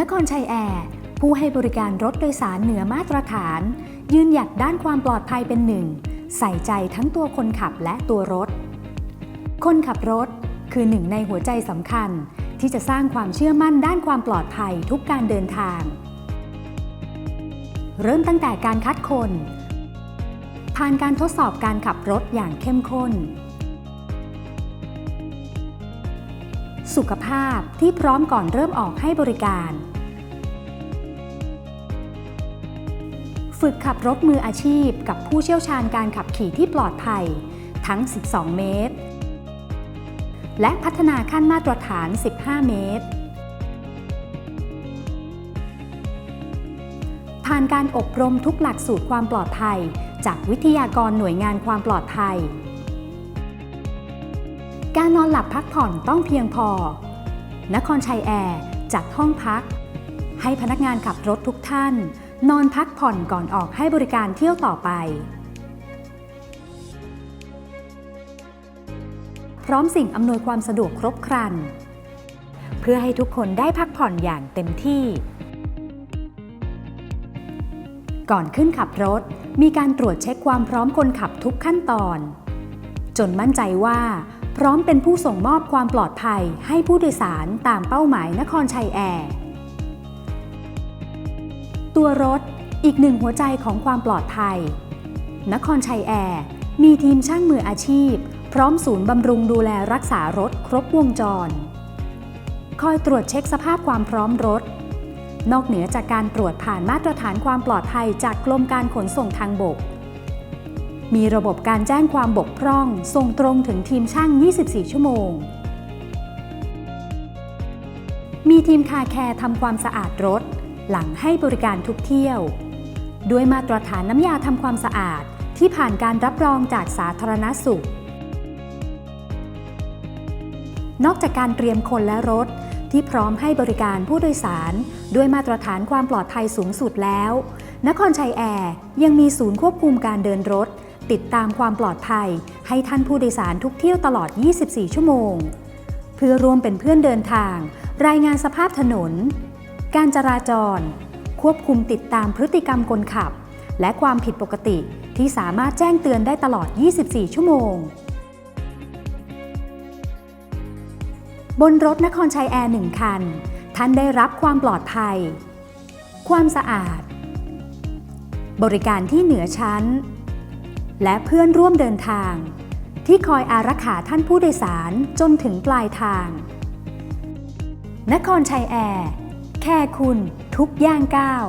นครชัยแอร์ ผู้ให้บริการรถโดยสารเหนือมาตรฐาน ยืนหยัดด้านความปลอดภัยเป็นหนึ่ง ใส่ใจทั้งตัวคนขับและตัวรถ คนขับรถคือหนึ่งในหัวใจสำคัญ ที่จะสร้างความเชื่อมั่นด้านความปลอดภัยทุกการเดินทาง เริ่มตั้งแต่การคัดคน ผ่านการทดสอบการขับรถอย่างเข้มข้น สุขภาพที่พร้อมก่อนเริ่มออกให้บริการ ฝึกขับรถมืออาชีพกับผู้เชี่ยวชาญการขับขี่ที่ปลอดภัย ทั้ง 12 เมตร และพัฒนาขั้นมาตรฐาน 15 เมตร ผ่านการอบรมทุกหลักสูตรความปลอดภัย จากวิทยากรหน่วยงานความปลอดภัย การนอนหลับพักผ่อนต้องเพียงพอ นครชัยแอร์จัดห้องพัก ให้พนักงานขับรถทุกท่าน นอนพักผ่อนก่อนออกให้บริการเที่ยวต่อไป พร้อมสิ่งอำนวยความสะดวกครบครัน เพื่อให้ทุกคนได้พักผ่อนอย่างเต็มที่ ก่อนขึ้นขับรถ มีการตรวจเช็คความพร้อมคนขับทุกขั้นตอน จนมั่นใจว่า พร้อมเป็นผู้ส่งมอบความปลอดภัยให้ผู้โดยสารตามเป้าหมายนครชัยแอร์ ตัวรถอีกหนึ่งหัวใจของความปลอดภัย นครชัยแอร์มีทีมช่างมืออาชีพ พร้อมศูนย์บำรุงดูแลรักษารถครบวงจร คอยตรวจเช็คสภาพความพร้อมรถ นอกเหนือจากการตรวจผ่านมาตรฐานความปลอดภัยจากกรมการขนส่งทางบก มีระบบการแจ้งความบกพร่อง ส่งตรงถึงทีมช่าง 24 ชั่วโมง มีทีมคาแคร์ทำความสะอาดรถ หลังให้บริการทุกเที่ยว ด้วยมาตรฐานน้ำยาทำความสะอาดที่ผ่านการรับรองจากสาธารณสุข นอกจากการเตรียมคนและรถที่พร้อมให้บริการผู้โดยสาร ด้วยมาตรฐานความปลอดภัยสูงสุดแล้ว นครชัยแอร์ยังมีศูนย์ควบคุมการเดินรถ ติดตามความปลอดภัย ให้ท่านผู้โดยสารทุกเที่ยวตลอด 24 ชั่วโมง เพื่อร่วมเป็นเพื่อนเดินทาง รายงานสภาพถนน การจราจร ควบคุมติดตามพฤติกรรมคนขับ และความผิดปกติที่สามารถแจ้งเตือนได้ตลอด 24 ชั่วโมง บนรถนครชัยแอร์หนึ่งคัน ท่านได้รับความปลอดภัย ความสะอาด บริการที่เหนือชั้น และเพื่อนร่วมเดินทาง ที่คอยอารักขาท่านผู้โดยสารจนถึงปลายทาง นครชัยแอร์ แค่คุณทุกย่างก้าว